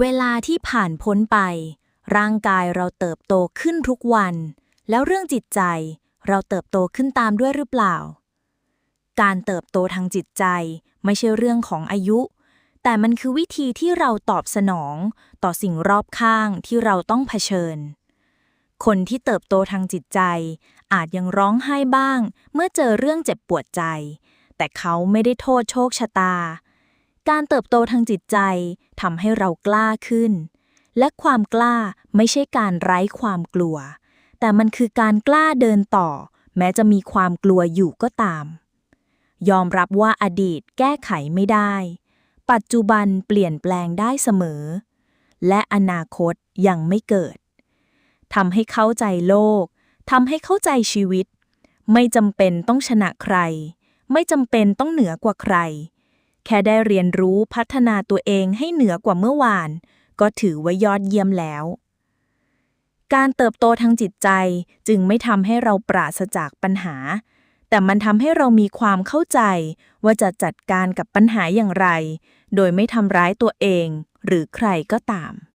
เวลาที่ผ่านพ้นไป ร่างกายเราเติบโตขึ้นทุกวัน แล้วเรื่องจิตใจเราเติบโตขึ้นตามด้วยหรือเปล่า การเติบโตทางจิตใจไม่ใช่เรื่องของอายุ แต่มันคือวิธีที่เราตอบสนอง ต่อสิ่งรอบข้างที่เราต้องเผชิญ คนที่เติบโตทางจิตใจ อาจยังร้องไห้บ้าง เมื่อเจอเรื่องเจ็บปวดใจ แต่เขาไม่ได้โทษโชคชะตา การเติบโตทางจิตใจทำให้เรากล้าขึ้น และความกล้าไม่ใช่การไร้ความกลัว แต่มันคือการกล้าเดินต่อ แม้จะมีความกลัวอยู่ก็ตาม ยอมรับว่าอดีตแก้ไขไม่ได้ ปัจจุบันเปลี่ยนแปลงได้เสมอ และอนาคตยังไม่เกิดทำให้เข้าใจโลกทำให้เข้าใจชีวิต ไม่จำเป็นต้องชนะใคร ไม่จำเป็นต้องเหนือกว่าใคร แค่ได้เรียนรู้พัฒนาตัวเองให้เหนือกว่าเมื่อวาน ก็ถือว่ายอดเยี่ยมแล้ว การเติบโตทางจิตใจจึงไม่ทำให้เราปราศจากปัญหา แต่มันทำให้เรามีความเข้าใจว่าจะจัดการกับปัญหาอย่างไร โดยไม่ทำร้ายตัวเองหรือใครก็ตาม